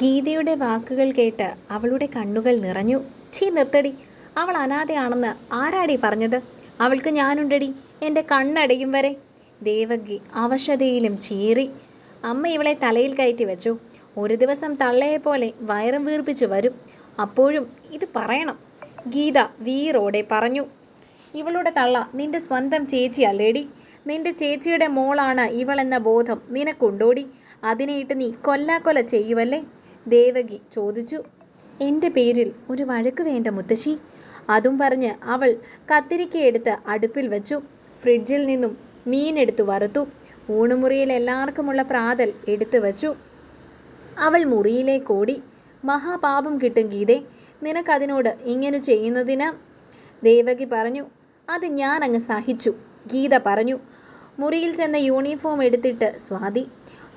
ഗീതയുടെ വാക്കുകൾ കേട്ട് അവളുടെ കണ്ണുകൾ നിറഞ്ഞു. ചീ നിർത്തടി. അവൾ അനാഥയാണെന്ന് ആരാടി പറഞ്ഞത്? അവൾക്ക് ഞാനുണ്ടടി. എന്റെ കണ്ണടയും വരെ. ദേവകി അവശതയിലും ചീറി. അമ്മ ഇവളെ തലയിൽ കയറ്റി വെച്ചു. ഒരു ദിവസം തള്ളയെപ്പോലെ വയറും വീർപ്പിച്ചു വരും. അപ്പോഴും ഇത് പറയണം. ഗീത വീറോടെ പറഞ്ഞു. ഇവളുടെ തള്ള നിന്റെ സ്വന്തം ചേച്ചിയല്ലേടി നിന്റെ ചേച്ചിയുടെ മോളാണ് ഇവളെന്ന ബോധം നിനക്കുണ്ടോടി? അതിനെയിട്ട് നീ കൊല്ലാക്കൊല ചെയ്യുവല്ലേ? ദേവകി ചോദിച്ചു എന്റെ പേരിൽ ഒരു വഴക്ക് വേണ്ട മുത്തശ്ശി അതും പറഞ്ഞ് അവൾ കത്തിരിക്കയെടുത്ത് അടുപ്പിൽ വെച്ചു. ഫ്രിഡ്ജിൽ നിന്നും മീനെടുത്ത് വറുത്തു. ഊണുമുറിയിൽ എല്ലാവർക്കുമുള്ള പ്രാതൽ എടുത്തു വച്ചു. അവൾ മുറിയിലേക്ക് ഓടി. മഹാപാപം കിട്ടും ഗീതേ നിനക്കതിനോട് ഇങ്ങനെ ചെയ്യുന്നതിന് ദേവകി പറഞ്ഞു അത് ഞാൻ അങ്ങ് സഹിച്ചു ഗീത പറഞ്ഞു. മുറിയിൽ ചെന്ന യൂണിഫോം എടുത്തിട്ട് സ്വാതി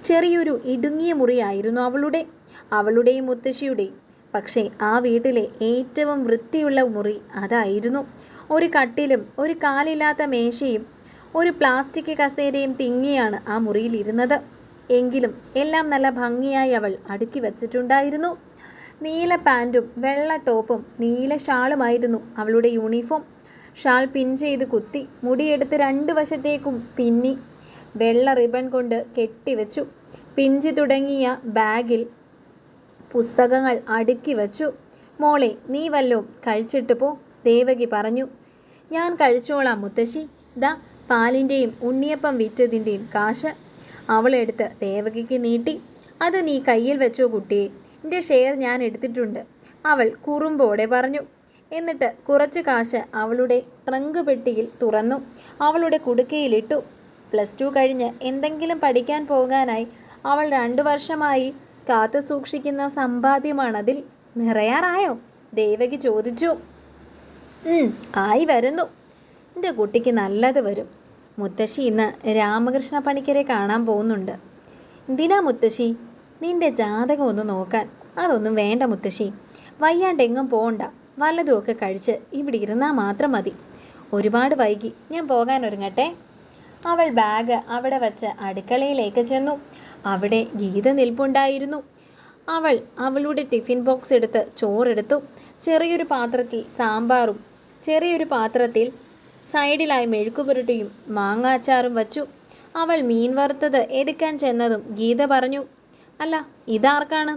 ചെറിയൊരു ഇടുങ്ങിയ മുറിയായിരുന്നു അവളുടെ. അവളുടെയും മുത്തശ്ശിയുടെയും. പക്ഷേ ആ വീട്ടിലെ ഏറ്റവും വൃത്തിയുള്ള മുറി അതായിരുന്നു. ഒരു കട്ടിലും ഒരു കാലില്ലാത്ത മേശയും ഒരു പ്ലാസ്റ്റിക് കസേരയും തിങ്ങിയാണ് ആ മുറിയിൽ ഇരുന്നത്. എങ്കിലും എല്ലാം നല്ല ഭംഗിയായി അവൾ അടുക്കി വച്ചിട്ടുണ്ടായിരുന്നു. നീല പാന്റും വെള്ള ടോപ്പും നീല ഷാളുമായിരുന്നു അവളുടെ യൂണിഫോം. ഷാൾ പിൻ ചെയ്ത് കുത്തി മുടിയെടുത്ത് രണ്ട് വശത്തേക്കും പിന്നി വെള്ള റിബൺ കൊണ്ട് കെട്ടിവെച്ചു. പിഞ്ചി തുടങ്ങിയ ബാഗിൽ പുസ്തകങ്ങൾ അടുക്കി വച്ചു. മോളെ നീ വല്ലോ കഴിച്ചിട്ട് പോ ദേവകി പറഞ്ഞു. ഞാൻ കഴിച്ചോളാം മുത്തശ്ശി. ദ പാലിന്റെയും ഉണ്ണിയപ്പം വിറ്റതിന്റെയും കാശ്. അവളെടുത്ത് ദേവകിക്ക് നീട്ടി. അത് നീ കയ്യിൽ വെച്ചോ കുട്ടിയെ. എന്റെ ഷെയർ ഞാൻ എടുത്തിട്ടുണ്ട്. അവൾ കുറുമ്പോടെ പറഞ്ഞു. എന്നിട്ട് കുറച്ച് കാശ് അവളുടെ ട്രങ്ക് പെട്ടിയിൽ തുറന്നു. അവളുടെ കുടുക്കയിലിട്ടു. പ്ലസ് ടു കഴിഞ്ഞ് എന്തെങ്കിലും പഠിക്കാൻ പോകാനായി അവൾ രണ്ടു വർഷമായി കാത്തു സൂക്ഷിക്കുന്ന സമ്പാദ്യമാണതിൽ നിറയാറായോ? ദേവകി ചോദിച്ചു. ആയി വരുന്നു. എന്റെ കുട്ടിക്ക് നല്ലത് വരും. മുത്തശ്ശി ഇന്ന് രാമകൃഷ്ണ പണിക്കരെ കാണാൻ പോകുന്നുണ്ട്. എന്തിനാ മുത്തശ്ശി? നിന്റെ ജാതകം ഒന്ന് നോക്കാൻ. അതൊന്നും വേണ്ട മുത്തശ്ശി. വയ്യാണ്ടെങ്ങും പോകണ്ട വല്ലതുമൊക്കെ കഴിച്ച് ഇവിടെ ഇരുന്നാൽ മാത്രം മതി. ഒരുപാട് വൈകി. ഞാൻ പോകാൻ ഒരുങ്ങട്ടെ? അവൾ ബാഗ് അവിടെ വച്ച് അടുക്കളയിലേക്ക് ചെന്നു. അവിടെ ഗീത നിൽപ്പുണ്ടായിരുന്നു. അവൾ അവളുടെ ടിഫിൻ ബോക്സ് എടുത്ത് ചോറെടുത്തു. ചെറിയൊരു പാത്രത്തിൽ സാമ്പാറും ചെറിയൊരു പാത്രത്തിൽ സൈഡിലായി മെഴുക്കുപുരട്ടിയും മാങ്ങാച്ചാറും വച്ചു. അവൾ മീൻ വറുത്തത് എടുക്കാൻ ചെന്നതും ഗീത പറഞ്ഞു അല്ല ഇതാർക്കാണ്?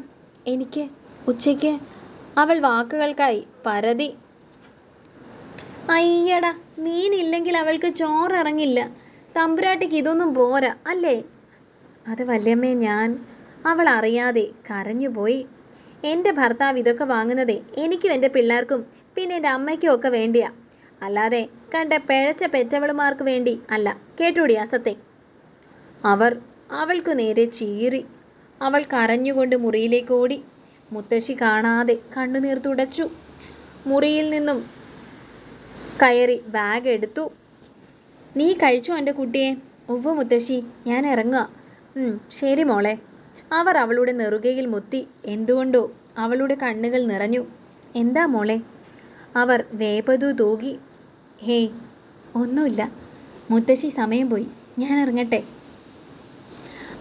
എനിക്ക് ഉച്ചയ്ക്ക്? അവൾ വാക്കുകൾക്കായി പരതി. അയ്യടാ മീനില്ലെങ്കിൽ അവൾക്ക് ചോറിറങ്ങില്ല. തമ്പുരാട്ടിക്ക് ഇതൊന്നും പോരാ അല്ലേ? അത് വല്യമ്മേ ഞാൻ അവൾ അറിയാതെ കരഞ്ഞുപോയി എന്റെ ഭർത്താവ് ഇതൊക്കെ വാങ്ങുന്നതേ എനിക്കും എന്റെ പിള്ളേർക്കും പിന്നെ എന്റെ അമ്മയ്ക്കും ഒക്കെ വേണ്ടിയാ. അല്ലാതെ കണ്ട പിഴച്ച പെറ്റവളുമാർക്ക് വേണ്ടി അല്ല കേട്ടൂടി അസത്തെ? അവർ അവൾക്കു നേരെ ചീറി അവൾ കരഞ്ഞുകൊണ്ട് മുറിയിലേക്ക് ഓടി. മുത്തശ്ശി കാണാതെ കണ്ണുനീർ തുടച്ചു. മുറിയിൽ നിന്നും കയറി ബാഗ് എടുത്തു. നീ കഴിച്ചോ എന്റെ കുട്ടിയെ? ഒവ്വ് മുത്തശ്ശി ഞാൻ ഇറങ്ങുക. ശരി മോളെ. അവർ അവളുടെ നെറുകയിൽ മുത്തി എന്തുകൊണ്ടോ അവളുടെ കണ്ണുകൾ നിറഞ്ഞു. എന്താ മോളെ? അവർ വേപതു തൂകി ഹേയ് ഒന്നുമില്ല. മുത്തശ്ശി സമയം പോയി. ഞാൻ ഇറങ്ങട്ടെ.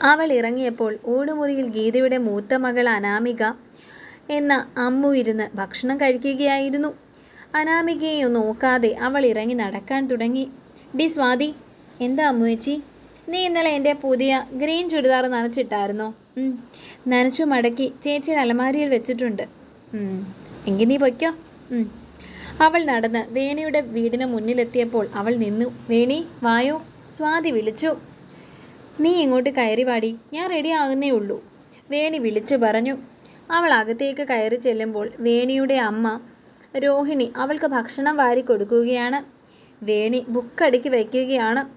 അവൾ ഇറങ്ങിയപ്പോൾ ഊടുമുറിയിൽ ഗീതയുടെ മൂത്ത മകൾ അനാമിക എന്ന അമ്മു ഇരുന്ന് ഭക്ഷണം കഴിക്കുകയായിരുന്നു. അനാമികയെ നോക്കാതെ അവൾ ഇറങ്ങി നടക്കാൻ തുടങ്ങി. ഡി സ്വാതി എന്താ അമ്മുവേച്ചി നീ ഇന്നലെ എന്റെ പുതിയ ഗ്രീൻ ചുരിദാർ നനച്ചിട്ടായിരുന്നോ. നനച്ചു മടക്കി ചേച്ചിയുടെ അലമാരിയിൽ വെച്ചിട്ടുണ്ട്. എങ്കിൽ നീ പൊയ്ക്കോ. അവൾ നടന്ന് വേണിയുടെ വീടിന് മുന്നിലെത്തിയപ്പോൾ അവൾ നിന്നു. വേണി വായോ സ്വാതി വിളിച്ചു. നീ ഇങ്ങോട്ട് കയറി പാടി ഞാൻ റെഡി ആകുന്നേ ഉള്ളൂ. വേണി വിളിച്ചു പറഞ്ഞു. അവൾ അകത്തേക്ക് കയറി ചെല്ലുമ്പോൾ വേണിയുടെ അമ്മ രോഹിണി അവൾക്ക് ഭക്ഷണം വാരി കൊടുക്കുകയാണ്. വേണി ബുക്കടുക്കി വയ്ക്കുകയാണ്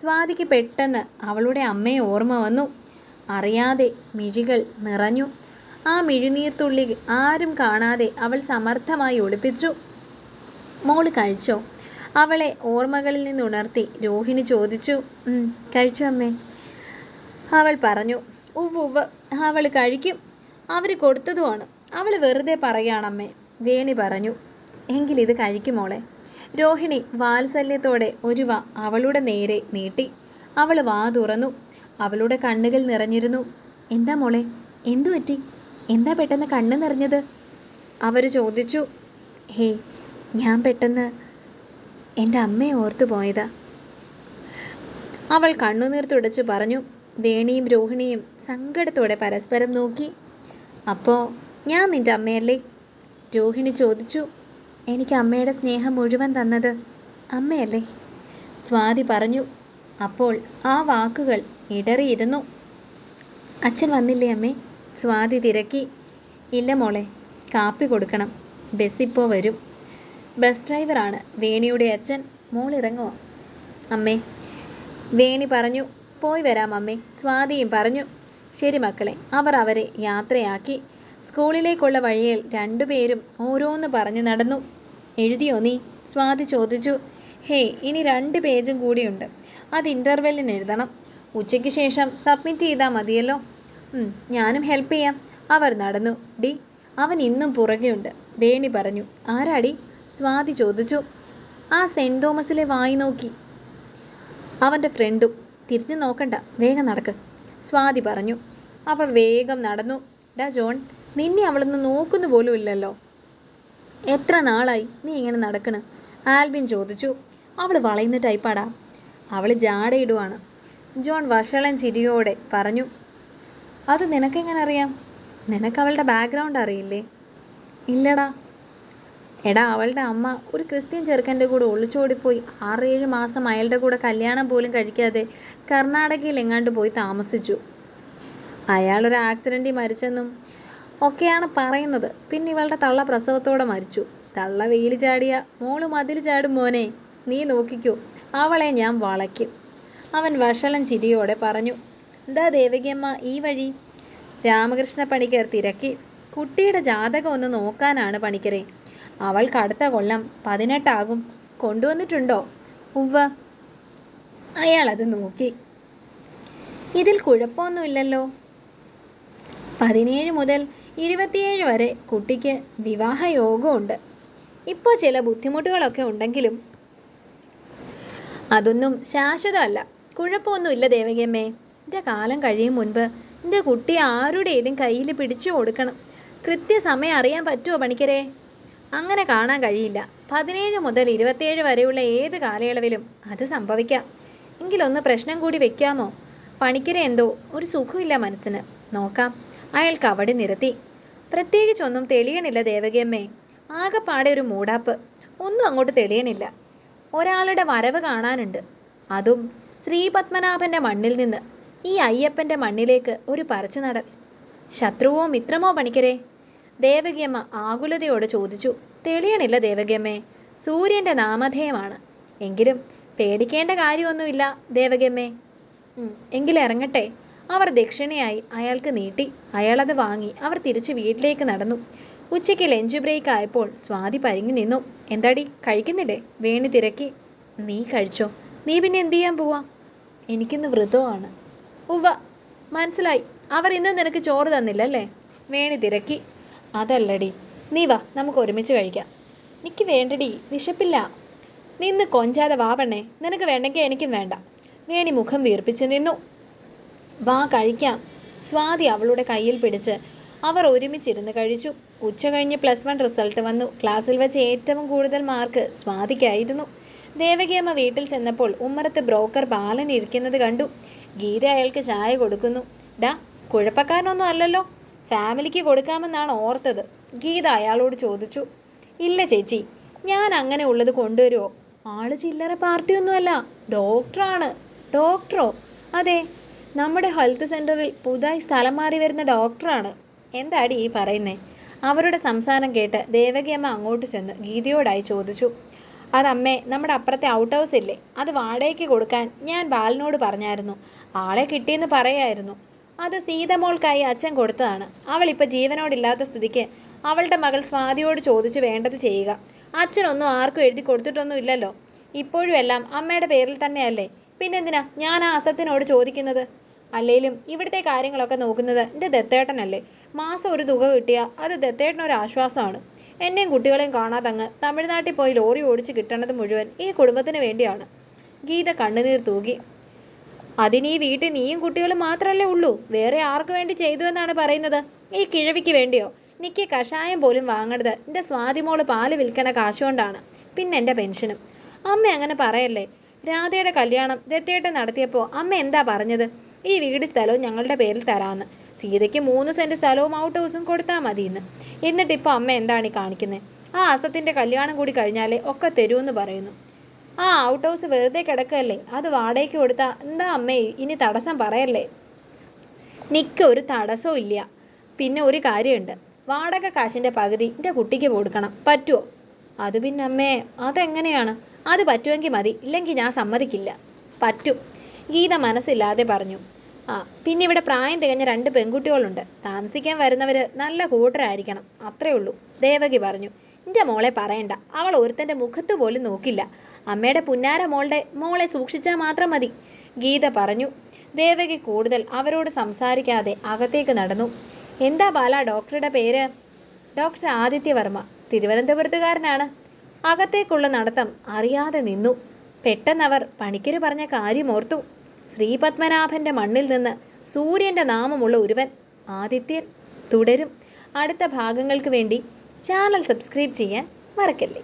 സ്വാതിക്ക് പെട്ടെന്ന് അവളുടെ അമ്മയെ ഓർമ്മ വന്നു. അറിയാതെ മിഴികൾ നിറഞ്ഞു. ആ മിഴിനീർത്തുള്ളി ആരും കാണാതെ അവൾ സമർത്ഥമായി ഒളിപ്പിച്ചു. മോൾ കഴിച്ചോ? അവളെ ഓർമ്മകളിൽ നിന്ന് ഉണർത്തി രോഹിണി ചോദിച്ചു. "ഉം, കഴിച്ചു അമ്മേ? അവൾ പറഞ്ഞു ഉവ് ഉവ് അവൾ കഴിക്കും. അവർ കൊടുത്തതുമാണ്. അവൾ വെറുതെ പറയാണമ്മേ വേണി പറഞ്ഞു എങ്കിലിത് കഴിക്കുമോളെ രോഹിണി വാത്സല്യത്തോടെ ഒരു വ അവളുടെ നേരെ നീട്ടി. അവൾ വാ തുറന്നു. അവളുടെ കണ്ണുകൾ നിറഞ്ഞിരുന്നു. എന്താ മോളെ? എന്തു പറ്റി? എന്താ പെട്ടെന്ന് കണ്ണ് നിറഞ്ഞത്? അവർ ചോദിച്ചു. ഹേ ഞാൻ പെട്ടെന്ന് എന്റെ അമ്മയെ ഓർത്തു പോയതാ. അവൾ കണ്ണുനീർ തുടച്ചു പറഞ്ഞു. വേണിയും രോഹിണിയും സങ്കടത്തോടെ പരസ്പരം നോക്കി. അപ്പോൾ ഞാൻ നിന്റെ അമ്മയല്ലേ? രോഹിണി ചോദിച്ചു. എനിക്ക് അമ്മയുടെ സ്നേഹം മുഴുവൻ തന്നത് അമ്മയല്ലേ? സ്വാതി പറഞ്ഞു. അപ്പോൾ ആ വാക്കുകൾ ഇടറിയിരുന്നു. അച്ഛൻ വന്നില്ലേ അമ്മേ? സ്വാതി തിരക്കി. ഇല്ല മോളെ കാപ്പി കൊടുക്കണം. ബസ്സിപ്പോൾ വരും. ബസ് ഡ്രൈവറാണ് വേണിയുടെ അച്ഛൻ. മോൾ അമ്മേ. വേണി പറഞ്ഞു. പോയി വരാം അമ്മേ. സ്വാതിയും പറഞ്ഞു. ശരി മക്കളെ അവർ അവരെ യാത്രയാക്കി. സ്കൂളിലേക്കുള്ള വഴിയിൽ രണ്ടുപേരും ഓരോന്ന് പറഞ്ഞു നടന്നു. എഴുതിയോ നീ? സ്വാതി ചോദിച്ചു. ഹേ ഇനി രണ്ട് പേജും കൂടിയുണ്ട്. അത് ഇന്റർവെല്ലിന് എഴുതണം. ഉച്ചയ്ക്ക് ശേഷം സബ്മിറ്റ് ചെയ്താൽ മതിയല്ലോ. ഞാനും ഹെൽപ്പ് ചെയ്യാം. അവർ നടന്നു. ഡി അവൻ ഇന്നും പുറകെയുണ്ട്. വേണി പറഞ്ഞു. ആരാടി? സ്വാതി ചോദിച്ചു. ആ സെന്റ് തോമസിലെ വായി നോക്കി. അവന്റെ ഫ്രണ്ടും. തിരിഞ്ഞു നോക്കണ്ട. വേഗം നടക്ക്. സ്വാതി പറഞ്ഞു. അവൾ വേഗം നടന്നു. ഡാ ജോൺ നിന്നെ അവളൊന്ന് നോക്കുന്നു പോലും ഇല്ലല്ലോ. എത്ര നാളായി നീ ഇങ്ങനെ നടക്കണ്? ആൽബിൻ ചോദിച്ചു. അവൾ വളയുന്ന ടൈപ്പാടാ. അവൾ ജാടയിടുവാണ്. ജോൺ വഷളൻ ചിരിയോടെ പറഞ്ഞു അത് നിനക്കെങ്ങനെ അറിയാം? നിനക്ക് അവളുടെ ബാക്ക്ഗ്രൗണ്ട് അറിയില്ലേ? ഇല്ലടാ. എടാ അവളുടെ അമ്മ ഒരു ക്രിസ്ത്യൻ ചെറുക്കന്റെ കൂടെ ഒളിച്ചോടിപ്പോയി ആറേഴ് മാസം അയാളുടെ കൂടെ കല്യാണം പോലും കഴിക്കാതെ കർണാടകയിൽ എങ്ങാണ്ട് പോയി താമസിച്ചു. അയാളൊരു ആക്സിഡന്റിൽ മരിച്ചെന്നും ഒക്കെയാണ് പറയുന്നത്. പിന്നെ ഇവളുടെ തള്ള പ്രസവത്തോടെ മരിച്ചു. തള്ള വെയിൽ ചാടിയ മോൾ മതിൽ ചാടും മോനെ നീ നോക്കിക്കോ അവളെ ഞാൻ വളയ്ക്കും. അവൻ വഷളൻ ചിരിയോടെ പറഞ്ഞു എന്താ ദേവകിയമ്മ ഈ വഴി. രാമകൃഷ്ണ പണിക്കർ തിരക്കി. കുട്ടിയുടെ ജാതകം ഒന്ന് നോക്കാനാണ് പണിക്കരെ. അവൾക്ക് അടുത്ത കൊല്ലം പതിനെട്ടാകും. കൊണ്ടുവന്നിട്ടുണ്ടോ? ഉവ്വ. അയാൾ അത് നോക്കി. ഇതിൽ കുഴപ്പമൊന്നുമില്ലല്ലോ. പതിനേഴ് മുതൽ ഇരുപത്തിയേഴ് വരെ കുട്ടിക്ക് വിവാഹ യോഗമുണ്ട് ഇപ്പോൾ ചില ബുദ്ധിമുട്ടുകളൊക്കെ ഉണ്ടെങ്കിലും അതൊന്നും ശാശ്വതമല്ല. കുഴപ്പമൊന്നുമില്ല ദേവകിയമ്മേ. എന്റെ കാലം കഴിയും മുൻപ് എന്റെ കുട്ടി ആരുടെയും കയ്യിൽ പിടിച്ചു കൊടുക്കണം. കൃത്യസമയം അറിയാൻ പറ്റുമോ പണിക്കരെ? അങ്ങനെ കാണാൻ കഴിയില്ല. പതിനേഴ് മുതൽ ഇരുപത്തിയേഴ് വരെയുള്ള ഏത് കാലയളവിലും അത് സംഭവിക്കാം. എങ്കിലൊന്ന് പ്രശ്നം കൂടി വെക്കാമോ? പണിക്കരെ എന്തോ? ഒരു സുഖമില്ല മനസ്സിന്. നോക്കാം. അയാൾ കവടി നിരത്തി. പ്രത്യേകിച്ചൊന്നും തെളിയണില്ല ദേവകിയമ്മേ. ആകെപ്പാടെ ഒരു മൂടാപ്പ്. ഒന്നും അങ്ങോട്ട് തെളിയണില്ല. ഒരാളുടെ വരവ് കാണാനുണ്ട്. അതും ശ്രീപത്മനാഭന്റെ മണ്ണിൽ നിന്ന്. ഈ അയ്യപ്പന്റെ മണ്ണിലേക്ക് ഒരു പറിച്ചു നടൽ. ശത്രുവോ മിത്രമോ പണിക്കരെ? ദേവകിയമ്മ ആകുലതയോട് ചോദിച്ചു. തെളിയണില്ല ദേവകിയമ്മേ. സൂര്യന്റെ നാമധേയമാണ്. എങ്കിലും പേടിക്കേണ്ട കാര്യമൊന്നുമില്ല ദേവകിയമ്മേ. എങ്കിലിറങ്ങട്ടെ. അവർ ദക്ഷിണയായി അയാൾക്ക് നീട്ടി. അയാളത് വാങ്ങി. അവർ തിരിച്ചു വീട്ടിലേക്ക് നടന്നു. ഉച്ചയ്ക്ക് ലഞ്ച് ബ്രേക്ക് ആയപ്പോൾ സ്വാതി പരിങ്ങി നിന്നു. എന്താടി കഴിക്കുന്നില്ലേ? വേണി തിരക്കി. നീ കഴിച്ചോ? നീ പിന്നെ എന്തു ചെയ്യാൻ പോവാ? എനിക്കിന്ന് വ്രതമാണ്. ഉവ്വ. മനസ്സിലായി. അവർ ഇന്ന് നിനക്ക് ചോറ് തന്നില്ലല്ലേ? വേണി തിരക്കി. അതല്ലടി. നീ വാ നമുക്ക് ഒരുമിച്ച് കഴിക്കാം. എനിക്ക് വേണ്ടടി. വിശപ്പില്ല. നിന്ന് കൊഞ്ചാതെ വാവണ്ണേ നിനക്ക് വേണ്ടെങ്കിൽ എനിക്കും വേണ്ട. വേണി മുഖം വീർപ്പിച്ച് നിന്നു. വാ കഴിക്കാം. സ്വാതി അവളുടെ കയ്യിൽ പിടിച്ച് അവർ ഒരുമിച്ചിരുന്ന് കഴിച്ചു. ഉച്ച കഴിഞ്ഞ് പ്ലസ് വൺ റിസൾട്ട് വന്നു. ക്ലാസ്സിൽ വെച്ച് ഏറ്റവും കൂടുതൽ മാർക്ക് സ്വാതിക്കായിരുന്നു. ദേവകിയമ്മ വീട്ടിൽ ചെന്നപ്പോൾ ഉമ്മറത്ത് ബ്രോക്കർ ബാലൻ ഇരിക്കുന്നത് കണ്ടു. ഗീത അയാൾക്ക് ചായ കൊടുക്കുന്നു. ഡാ കുഴപ്പക്കാരനൊന്നും അല്ലല്ലോ. ഫാമിലിക്ക് കൊടുക്കാമെന്നാണ് ഓർത്തത്. ഗീത അയാളോട് ചോദിച്ചു. ഇല്ല ചേച്ചി. ഞാൻ അങ്ങനെ ഉള്ളത് കൊണ്ടുവരുമോ ആൾ ചില്ലറ പാർട്ടിയൊന്നുമല്ല. ഡോക്ടറാണ്. ഡോക്ടറോ? അതെ. നമ്മുടെ ഹെൽത്ത് സെന്ററിൽ പുതുതായി സ്ഥലം മാറി വരുന്ന ഡോക്ടറാണ്. എന്താടി ഈ പറയുന്നേ? അവരുടെ സംസാരം കേട്ട് ദേവകിയമ്മ അങ്ങോട്ട് ചെന്ന് ഗീതയോടായി ചോദിച്ചു. അതമ്മേ നമ്മുടെ അപ്പുറത്തെ ഔട്ട് ഹൗസ് ഇല്ലേ? അത് വാടകയ്ക്ക് കൊടുക്കാൻ ഞാൻ ബാലനോട് പറഞ്ഞായിരുന്നു. ആളെ കിട്ടിയെന്ന് പറയായിരുന്നു. അത് സീതമോൾക്കായി അച്ഛൻ കൊടുത്തതാണ്. അവൾ ഇപ്പോൾ ജീവനോടില്ലാത്ത സ്ഥിതിക്ക് അവളുടെ മകൾ സ്വാതിയോട് ചോദിച്ച് വേണ്ടത് ചെയ്യുക. അച്ഛനൊന്നും ആർക്കും എഴുതി കൊടുത്തിട്ടൊന്നും ഇല്ലല്ലോ. ഇപ്പോഴും എല്ലാം അമ്മയുടെ പേരിൽ തന്നെയല്ലേ? പിന്നെന്തിനാ ഞാൻ ആ അസത്തിനോട് ചോദിക്കുന്നത്? അല്ലേലും ഇവിടുത്തെ കാര്യങ്ങളൊക്കെ നോക്കുന്നത് എന്റെ ദത്തേട്ടനല്ലേ? മാസം ഒരു തുക കിട്ടിയാൽ അത് ദത്തേട്ടനൊരു ആശ്വാസമാണ്. എന്നെയും കുട്ടികളെയും കാണാതങ്ങ് തമിഴ്നാട്ടിൽ പോയി ലോറി ഓടിച്ച് കിട്ടണത് മുഴുവൻ ഈ കുടുംബത്തിന് വേണ്ടിയാണ്. ഗീത കണ്ണുനീർ തൂകി. അതിന് ഈ വീട്ടിൽ നീയും കുട്ടികളും മാത്രമല്ലേ ഉള്ളൂ. വേറെ ആർക്ക് വേണ്ടി ചെയ്തു എന്നാണ് പറയുന്നത്? ഈ കിഴവിക്ക് വേണ്ടിയോ? നിക്ക് കഷായം പോലും വാങ്ങണത് എന്റെ സ്വാതിമോൾ പാൽ വിൽക്കണ കാശുകൊണ്ടാണ്. പിന്നെ എന്റെ പെൻഷനും. അമ്മ അങ്ങനെ പറയല്ലേ? രാധയുടെ കല്യാണം ദത്തേട്ടൻ നടത്തിയപ്പോൾ അമ്മ എന്താ പറഞ്ഞത്? ഈ വീട് സ്ഥലവും ഞങ്ങളുടെ പേരിൽ തരാമെന്ന് സീതയ്ക്ക് മൂന്ന് സെന്റ് സ്ഥലവും ഔട്ട് ഹൗസും കൊടുത്താൽ മതിയെന്ന് എന്നിട്ടിപ്പോൾ അമ്മ എന്താണ് ഈ കാണിക്കുന്നത് ആ അസത്തിന്റെ കല്യാണം കൂടി കഴിഞ്ഞാലേ ഒക്കെ തരുമെന്ന് പറയുന്നു. ആ ഔട്ട് ഹൗസ് വെറുതെ കിടക്കല്ലേ? അത് വാടകയ്ക്ക് കൊടുത്താൽ എന്താ അമ്മേ ഇനി തടസ്സം പറയല്ലേ? നിക്ക് ഒരു തടസ്സവും ഇല്ല. പിന്നെ ഒരു കാര്യമുണ്ട്. വാടക കാശിന്റെ പകുതി എന്റെ കുട്ടിക്ക് കൊടുക്കണം. പറ്റുമോ അത് പിന്നെ അമ്മേ അതെങ്ങനെയാണ്? അത് പറ്റുമെങ്കിൽ മതി. ഇല്ലെങ്കിൽ ഞാൻ സമ്മതിക്കില്ല. പറ്റും. ഗീത മനസ്സില്ലാതെ പറഞ്ഞു. ആ പിന്നെ ഇവിടെ പ്രായം തികഞ്ഞ രണ്ട് പെൺകുട്ടികളുണ്ട്. താമസിക്കാൻ വരുന്നവർ നല്ല കൂട്ടരായിരിക്കണം. അത്രേ ഉള്ളൂ. ദേവകി പറഞ്ഞു എന്റെ മോളെ പറയണ്ട. അവൾ ഒരുത്തന്റെ മുഖത്ത് പോലും നോക്കില്ല. അമ്മയുടെ പുന്നാര മോളുടെ മോളെ സൂക്ഷിച്ചാൽ മാത്രം മതി. ഗീത പറഞ്ഞു ദേവകി കൂടുതൽ അവരോട് സംസാരിക്കാതെ അകത്തേക്ക് നടന്നു. എന്താ ബാല ഡോക്ടറുടെ പേര്? ഡോക്ടർ ആദിത്യവർമ്മ തിരുവനന്തപുരത്തുകാരനാണ്. അകത്തേക്കുള്ള നടത്തം അറിയാതെ നിന്നു. പെട്ടെന്നവർ പണിക്കര് പറഞ്ഞ കാര്യം ഓർത്തു. ശ്രീപത്മനാഭന്റെ മണ്ണിൽ നിന്ന് സൂര്യന്റെ നാമമുള്ള ഒരുവൻ ആദിത്യൻ തുടരും. അടുത്ത ഭാഗങ്ങൾക്ക് വേണ്ടി ചാനൽ സബ്സ്ക്രൈബ് ചെയ്യാൻ മറക്കല്ലേ?